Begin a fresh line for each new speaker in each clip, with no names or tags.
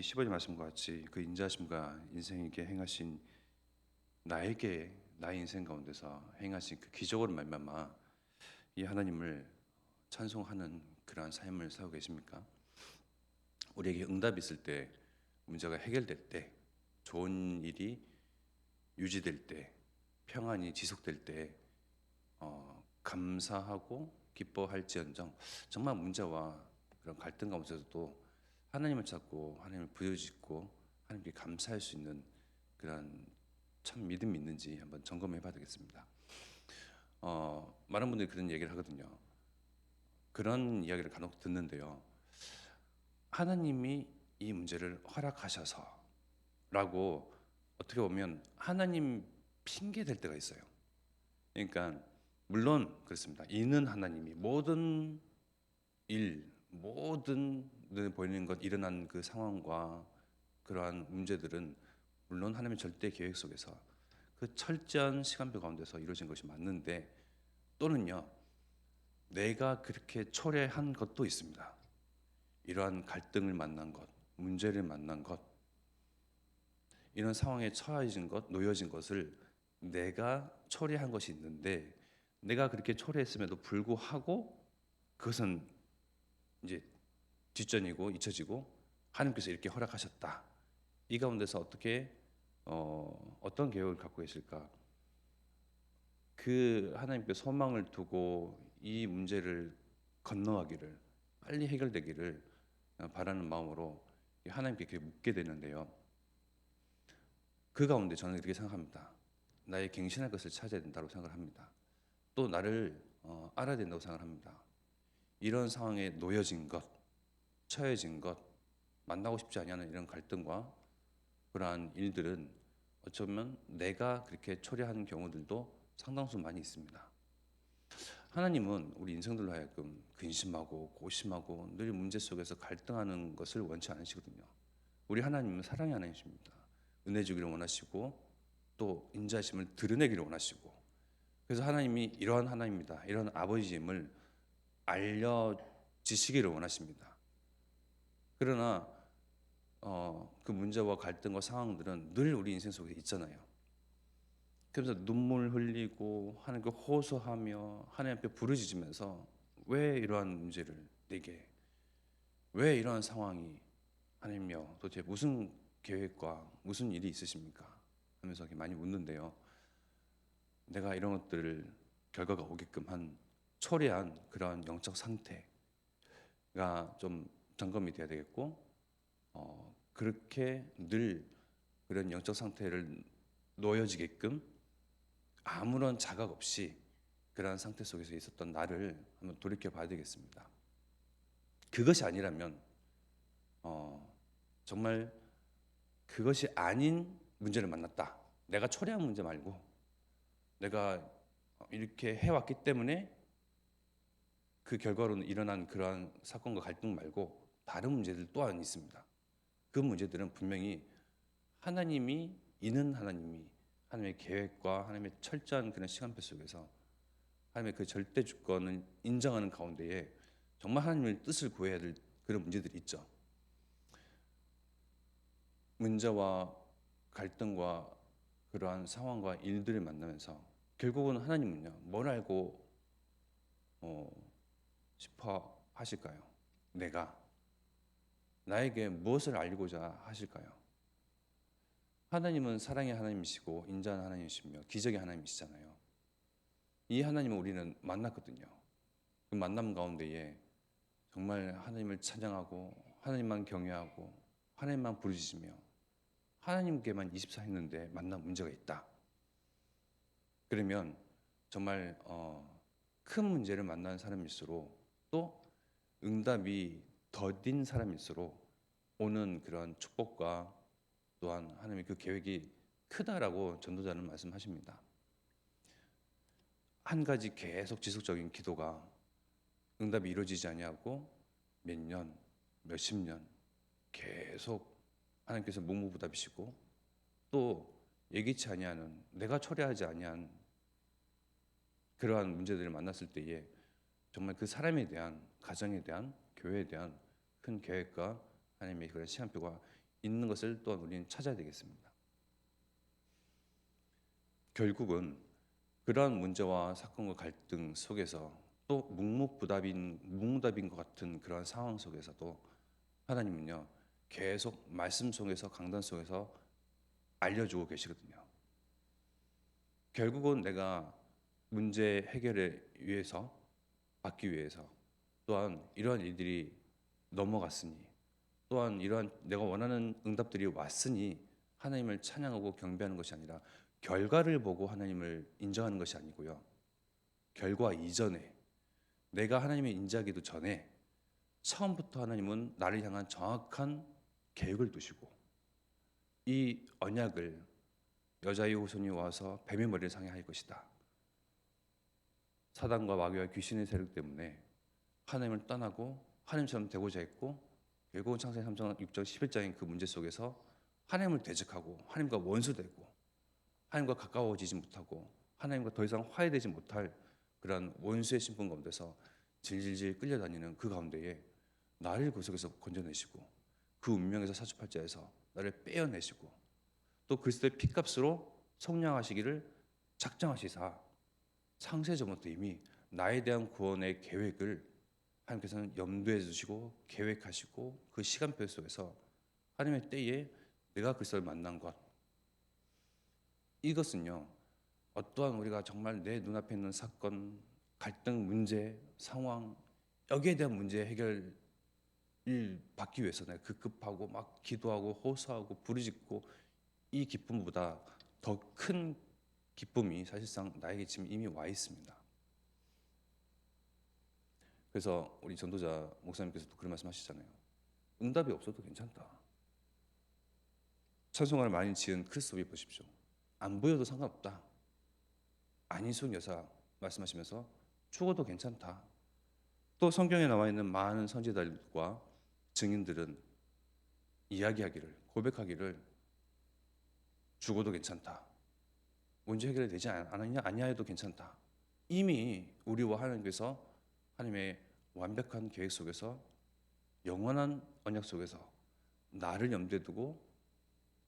이 15절 말씀과 같이 그 인자하심과 인생에게 행하신 나에게 나의 인생 가운데서 행하신 그 기적으로 말미암아 이 하나님을 찬송하는 그러한 삶을 살고 계십니까? 우리에게 응답이 있을 때 문제가 해결될 때 좋은 일이 유지될 때 평안이 지속될 때 어, 감사하고 기뻐할지언정 정말 문제와 그런 갈등 가운데서도 하나님을 찾고 하나님을 부여짓고 하나님께 감사할 수 있는 그런 참 믿음이 있는지 한번 점검해 봐야 되겠습니다. 어, 많은 분들이 그런 얘기를 하거든요. 그런 이야기를 간혹 듣는데요. 하나님이 이 문제를 허락하셔서 라고 어떻게 보면 하나님 핑계 댈 때가 있어요. 그러니까 물론 그렇습니다. 이는 하나님이 모든 일, 모든 눈에 보이는 것 일어난 그 상황과 그러한 문제들은 물론 하나님의 절대 계획 속에서 그 철저한 시간표 가운데서 이루어진 것이 맞는데 또는요 내가 그렇게 초래한 것도 있습니다. 이러한 갈등을 만난 것, 문제를 만난 것, 이런 상황에 처해진 것, 놓여진 것을 내가 초래한 것이 있는데 내가 그렇게 초래했음에도 불구하고 그것은 이제 뒷전이고 잊혀지고 하나님께서 이렇게 허락하셨다. 이 가운데서 어떻게 어, 어떤 계획을 갖고 계실까? 그 하나님께 소망을 두고 이 문제를 건너가기를 빨리 해결되기를 바라는 마음으로 하나님께 그렇게 묻게 되는데요. 그 가운데 저는 이렇게 생각합니다. 나의 갱신할 것을 찾아야 된다고 생각을 합니다. 또 나를 어, 알아야 된다고 생각을 합니다. 이런 상황에 놓여진 것, 처해진 것, 만나고 싶지 않냐는 이런 갈등과 그러한 일들은 어쩌면 내가 그렇게 초래하는 경우들도 상당수 많이 있습니다. 하나님은 우리 인생들로 하여금 근심하고 고심하고 늘 문제 속에서 갈등하는 것을 원치 않으시거든요. 우리 하나님은 사랑의 하나님이십니다. 은혜 주기를 원하시고 또 인자심을 드러내기를 원하시고 그래서 하나님이 이러한 하나님입니다. 이런 아버지임을 알려 지시기를 원하십니다. 그러나 어, 그 문제와 갈등과 상황들은 늘 우리 인생 속에 있잖아요. 그래서 눈물 흘리고 하나님께 호소하며 하나님 앞에 부르짖으면서 왜 이러한 문제를 내게 왜 이러한 상황이 하나님여 도대체 무슨 계획과 무슨 일이 있으십니까? 하면서 많이 묻는데요. 내가 이런 것들을 결과가 오게끔 한 초래한 그러한 영적 상태가 좀 점검이 돼야 되겠고 어, 그렇게 늘 그런 영적 상태를 놓여지게끔 아무런 자각 없이 그러한 상태 속에서 있었던 나를 한번 돌이켜 봐야 되겠습니다. 그것이 아니라면 어, 정말 그것이 아닌 문제를 만났다. 내가 초래한 문제 말고 내가 이렇게 해왔기 때문에 그 결과로 일어난 그러한 사건과 갈등 말고 다른 문제들 또한 있습니다. 그 문제들은 분명히 하나님이 있는 하나님이 하나님의 계획과 하나님의 철저한 그런 시간표 속에서 하나님의 그 절대 주권을 인정하는 가운데에 정말 하나님의 뜻을 구해야 될 그런 문제들이 있죠. 문제와 갈등과 그러한 상황과 일들을 만나면서 결국은 하나님은요 뭘 알고 어, 싶어 하실까요? 내가 나에게 무엇을 알고자 하실까요? 하나님은 사랑의 하나님이시고 인자한 하나님이시며 기적의 하나님이시잖아요. 이 하나님을 우리는 만났거든요. 그 만남 가운데에 정말 하나님을 찬양하고 하나님만 경외하고 하나님만 부르짖으며 하나님께만 24 했는데 만난 문제가 있다. 그러면 정말 어, 큰 문제를 만난 사람일수록 또 응답이 더딘 사람일수록 오는 그런 축복과 또한 하나님의 그 계획이 크다라고 전도자는 말씀하십니다. 한 가지 계속 지속적인 기도가 응답이 이루어지지 아니하고 몇 년, 몇십 년 계속 하나님께서 묵묵부답이시고 또 예기치 아니하는 내가 초래하지 아니한 그러한 문제들을 만났을 때에 정말 그 사람에 대한 가정에 대한 교회에 대한 큰 계획과 하나님의 그런 시간표가 있는 것을 또한 우리는 찾아야 되겠습니다. 결국은 그러한 문제와 사건과 갈등 속에서 또 묵묵부답인 묵묵답인 것 같은 그러한 상황 속에서도 하나님은요 계속 말씀 속에서 강단 속에서 알려주고 계시거든요. 결국은 내가 문제 해결을 위해서 받기 위해서 또한 이러한 일들이 넘어갔으니 또한 이러한 내가 원하는 응답들이 왔으니 하나님을 찬양하고 경배하는 것이 아니라 결과를 보고 하나님을 인정하는 것이 아니고요. 결과 이전에 내가 하나님을 인지하기도 전에 처음부터 하나님은 나를 향한 정확한 계획을 두시고 이 언약을 여자의 후손이 와서 뱀의 머리를 상해 할 것이다. 사단과 마귀와 귀신의 세력 때문에 하나님을 떠나고 하나님처럼 되고자 했고 결국은 창세기 3장 6장 11장의 그 문제 속에서 하나님을 대적하고 하나님과 원수되고 하나님과 가까워지지 못하고 하나님과 더 이상 화해되지 못할 그러한 원수의 신분 가운데서 질질질 끌려다니는 그 가운데에 나를 구석에서 건져내시고 그 운명에서 사주팔자에서 나를 빼어내시고 또 그리스도의 피값으로 성량하시기를 작정하시사 창세전부터 이미 나에 대한 구원의 계획을 하나님께서는 염두에 두시고 계획하시고 그 시간표 속에서 하나님의 때에 내가 그리스도를 만난 것 이것은요 어떠한 우리가 정말 내 눈앞에 있는 사건 갈등 문제 상황 여기에 대한 문제 해결을 받기 위해서 내가 급급하고 막 기도하고 호소하고 부르짖고 이 기쁨보다 더 큰 기쁨이 사실상 나에게 지금 이미 와 있습니다. 그래서 우리 전도자 목사님께서도 그런 말씀하시잖아요. 응답이 없어도 괜찮다. 찬송가를 많이 지은 크리스토비 보십시오. 안 보여도 상관없다. 안희순 여사 말씀하시면서 죽어도 괜찮다. 또 성경에 나와 있는 많은 선지자들과 증인들은 이야기하기를 고백하기를 죽어도 괜찮다. 문제 해결이 되지 않았냐 아니야 해도 괜찮다. 이미 우리와 하나님께서 하나님의 완벽한 계획 속에서 영원한 언약 속에서 나를 염두에 두고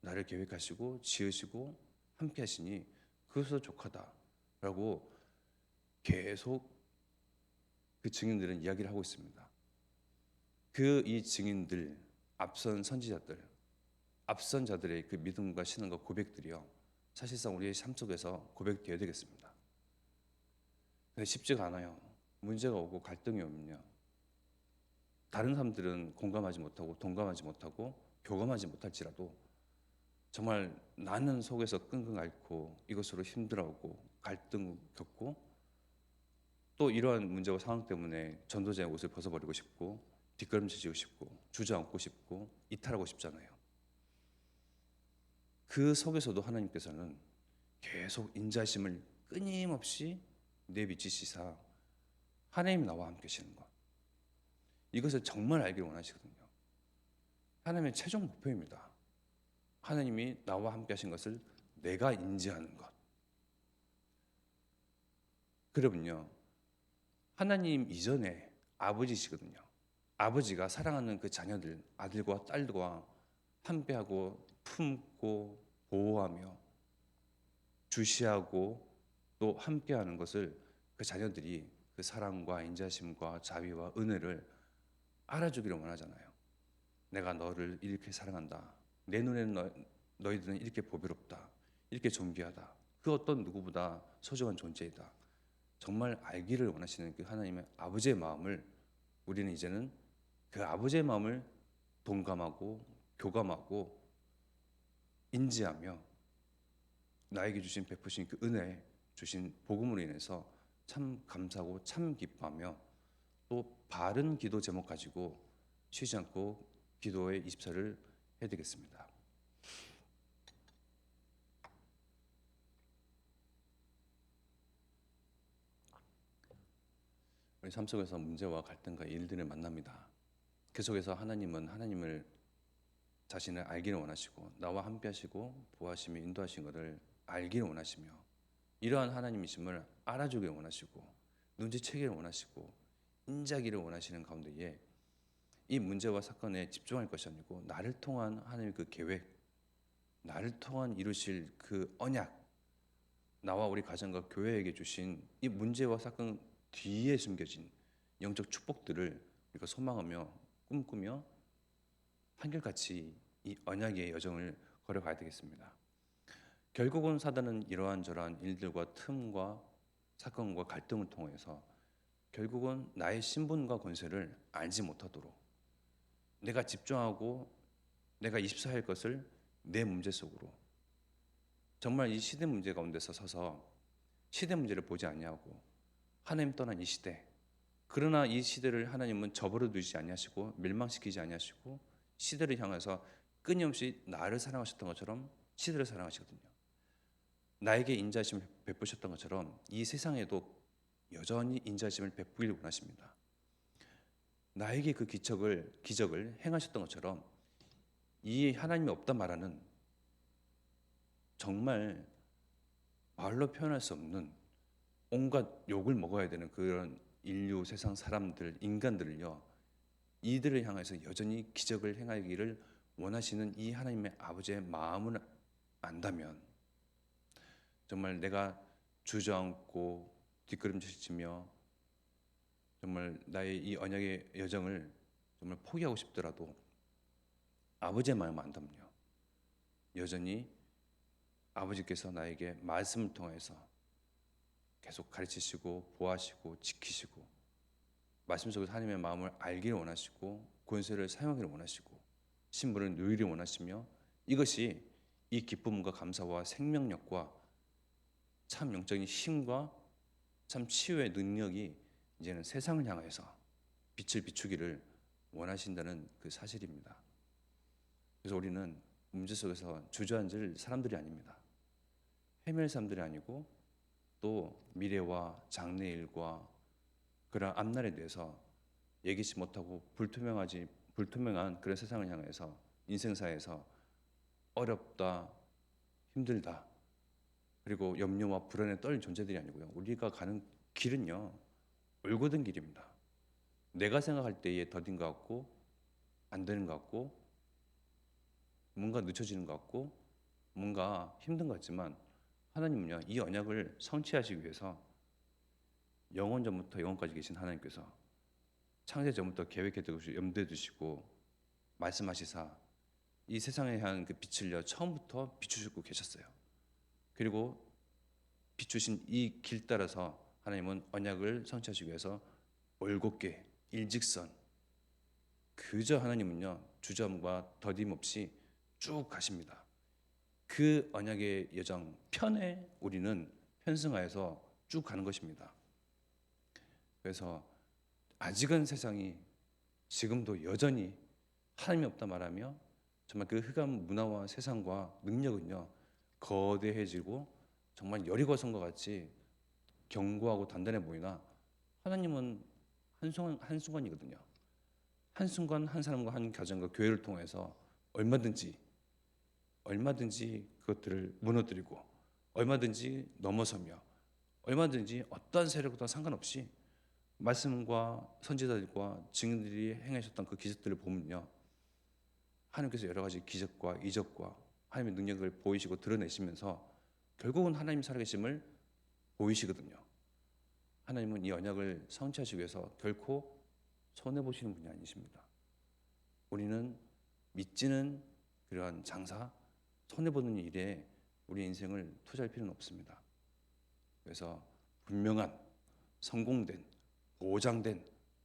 나를 계획하시고 지으시고 함께 하시니 그것으로 족하다라고 계속 그 증인들은 이야기를 하고 있습니다. 그 이 증인들 앞선 선지자들 앞선 자들의 그 믿음과 신앙과 고백들이요 사실상 우리의 삶 속에서 고백되어야 되겠습니다. 근데 쉽지가 않아요. 문제가 오고 갈등이 오면요. 다른 사람들은 공감하지 못하고 동감하지 못하고 교감하지 못할지라도 정말 나는 속에서 끙끙 앓고 이것으로 힘들어하고 갈등 겪고 또 이러한 문제와 상황 때문에 전도자의 옷을 벗어버리고 싶고 뒷걸음질 고 싶고 주저앉고 싶고 이탈하고 싶잖아요. 그 속에서도 하나님께서는 계속 인자심을 끊임없이 내비치시사 하나님 나와 함께 계시는 것. 이것을 정말 알기를 원하시거든요. 하나님의 최종 목표입니다. 하나님이 나와 함께 하신 것을 내가 인지하는 것. 그러면요. 하나님 이전에 아버지시거든요. 아버지가 사랑하는 그 자녀들, 아들과 딸과 함께하고 품고 보호하며 주시하고 또 함께하는 것을 그 자녀들이 그 사랑과 인자심과 자비와 은혜를 알아주기를 원하잖아요. 내가 너를 이렇게 사랑한다. 내 눈에는 너, 너희들은 이렇게 보배롭다. 이렇게 존귀하다. 그 어떤 누구보다 소중한 존재이다. 정말 알기를 원하시는 그 하나님의 아버지의 마음을 우리는 이제는 그 아버지의 마음을 동감하고 교감하고 인지하며 나에게 주신 베푸신 그 은혜 주신 복음으로 인해서 참 감사하고 참 기뻐하며 또 바른 기도 제목 가지고 쉬지 않고 기도의 24를 해야 되겠습니다. 우리 삶 속에서 문제와 갈등과 일들을 만납니다. 그 속에서 하나님은 하나님을 자신을 알기를 원하시고 나와 함께 하시고 보호하시며 인도하신 것을 알기를 원하시며 이러한 하나님이심을 알아주기를 원하시고 눈치채기를 원하시고 인자기를 원하시는 가운데에 이 문제와 사건에 집중할 것이 아니고 나를 통한 하나님의 그 계획, 나를 통한 이루실 그 언약, 나와 우리 가정과 교회에게 주신 이 문제와 사건 뒤에 숨겨진 영적 축복들을 우리가 소망하며 꿈꾸며 한결같이 이 언약의 여정을 걸어가야 되겠습니다. 결국은 사단은 이러한 저러한 일들과 틈과 사건과 갈등을 통해서 결국은 나의 신분과 권세를 알지 못하도록 내가 집중하고 내가 24할 것을 내 문제 속으로 정말 이 시대 문제 가운데서 서서 시대 문제를 보지 아니하고 하나님 떠난 이 시대 그러나 이 시대를 하나님은 저버려 두지 아니하시고 멸망시키지 아니하시고 시대를 향해서 끊임없이 나를 사랑하셨던 것처럼 시대를 사랑하시거든요. 나에게 인자심을 베푸셨던 것처럼 이 세상에도 여전히 인자심을 베푸길 원하십니다. 나에게 그 기적을 기적을 행하셨던 것처럼 이 하나님이 없다 말하는 정말 말로 표현할 수 없는 온갖 욕을 먹어야 되는 그런 인류 세상 사람들 인간들을요 이들을 향해서 여전히 기적을 행하기를 원하시는 이 하나님의 아버지의 마음을 안다면 정말 내가 주저앉고 뒷걸음질치며 정말 나의 이 언약의 여정을 정말 포기하고 싶더라도 아버지의 마음을 안다면요. 여전히 아버지께서 나에게 말씀을 통해서 계속 가르치시고 보호하시고 지키시고 말씀 속에서 하나님의 마음을 알기를 원하시고 권세를 사용하기를 원하시고 신분을 누리기를 원하시며 이것이 이 기쁨과 감사와 생명력과 참 영적인 힘과 참 치유의 능력이 이제는 세상을 향해서 빛을 비추기를 원하신다는 그 사실입니다. 그래서 우리는 문제 속에서 주저앉을 사람들이 아닙니다. 헤맬 사람들이 아니고 또 미래와 장래일과 그런 앞날에 대해서 얘기치 못하고 불투명하지 불투명한 그런 세상을 향해서 인생사에서 어렵다 힘들다 그리고 염려와 불안에 떨린 존재들이 아니고요 우리가 가는 길은요 올곧은 길입니다 내가 생각할 때에 더딘 것 같고 안 되는 것 같고 뭔가 늦춰지는 것 같고 뭔가 힘든 것 같지만 하나님은요 이 언약을 성취하시기 위해서 영원 전부터 영원까지 계신 하나님께서 창세 전부터 계획해 두시고 염두에 두시고 말씀하시사 이 세상에 향한 그 빛을요 처음부터 비추시고 계셨어요. 그리고 비추신 이 길 따라서 하나님은 언약을 성취하시기 위해서 올곧게 일직선 그저 하나님은요 주저함과 더딤 없이 쭉 가십니다. 그 언약의 여정 편에 우리는 편승하여서 쭉 가는 것입니다. 그래서 아직은 세상이 지금도 여전히 하나님이 없다 말하며 정말 그 흑암 문화와 세상과 능력은요 거대해지고 정말 여리고성과 같이 견고하고 단단해 보이나 하나님은 한순간 한순간이거든요. 한순간 한 사람과 한 가정과 교회를 통해서 얼마든지 얼마든지 그것들을 무너뜨리고 얼마든지 넘어서며 얼마든지 어떠한 세력과 상관없이 말씀과 선지자들과 증인들이 행하셨던 그 기적들을 보면요 하나님께서 여러 가지 기적과 이적과 하나님의 능력을 보이시고 드러내시면서 결국은 하나님 살아계심을 보이시거든요. 하나님은 이 언약을 성취하시기 위해서 결코 손해 보시는 분이 아니십니다. 우리는 믿지는 그러한 장사, 손해 보는 일에 우리 인생을 투자할 필요는 없습니다. 그래서 분명한 성공된 보장된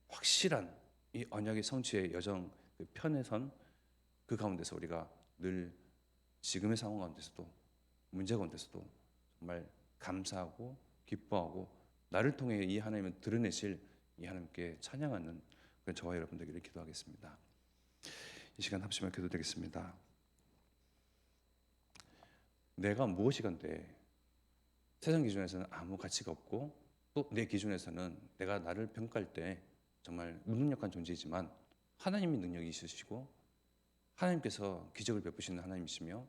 확실한 이 언약의 성취의 여정 그 편에 선 그 가운데서 우리가 늘 지금의 상황 가운데서도 문제 가운데서도 정말 감사하고 기뻐하고 나를 통해 이 하나님을 드러내실 이 하나님께 찬양하는 그런 저와 여러분들에게 기도하겠습니다. 이 시간 합심을 기도드리겠습니다. 내가 무엇이 간데 세상 기준에서는 아무 가치가 없고 또 내 기준에서는 내가 나를 평가할 때 정말 무능력한 존재이지만 하나님의 능력이 있으시고 하나님께서 기적을 베푸시는 하나님이시며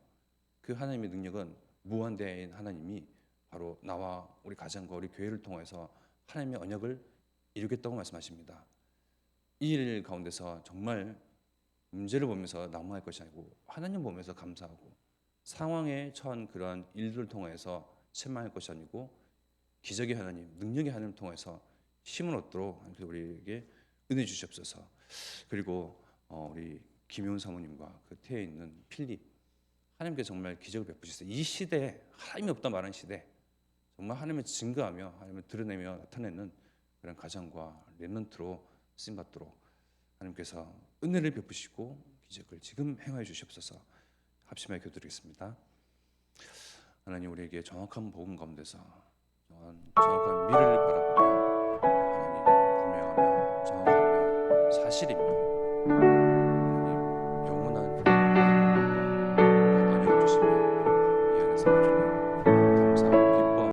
그 하나님의 능력은 무한대인 하나님이 바로 나와 우리 가정과 우리 교회를 통해서 하나님의 언약을 이루겠다고 말씀하십니다. 이 일 가운데서 정말 문제를 보면서 낙망할 것이 아니고 하나님 보면서 감사하고 상황에 처한 그러한 일들을 통해서 실망할 것이 아니고 기적의 하나님, 능력의 하나님을 통해서 힘을 얻도록 우리에게 은혜 주시옵소서. 그리고 어, 우리 김효은 사모님과 그 태에 있는 필립 하나님께 정말 기적을 베푸셨어요. 이 시대에 하나님이 없다 말하는 시대 정말 하나님을 증거하며 하나님을 드러내며 나타내는 그런 가정과 렘넌트로 쓰임 받도록 하나님께서 은혜를 베푸시고 기적을 지금 행하여 주시옵소서. 합심하여 기도드리겠습니다. 하나님 우리에게 정확한 복음 가운데서 정확한 미래를 바라보며 하나님 분명하며 정확하며 사실입니다.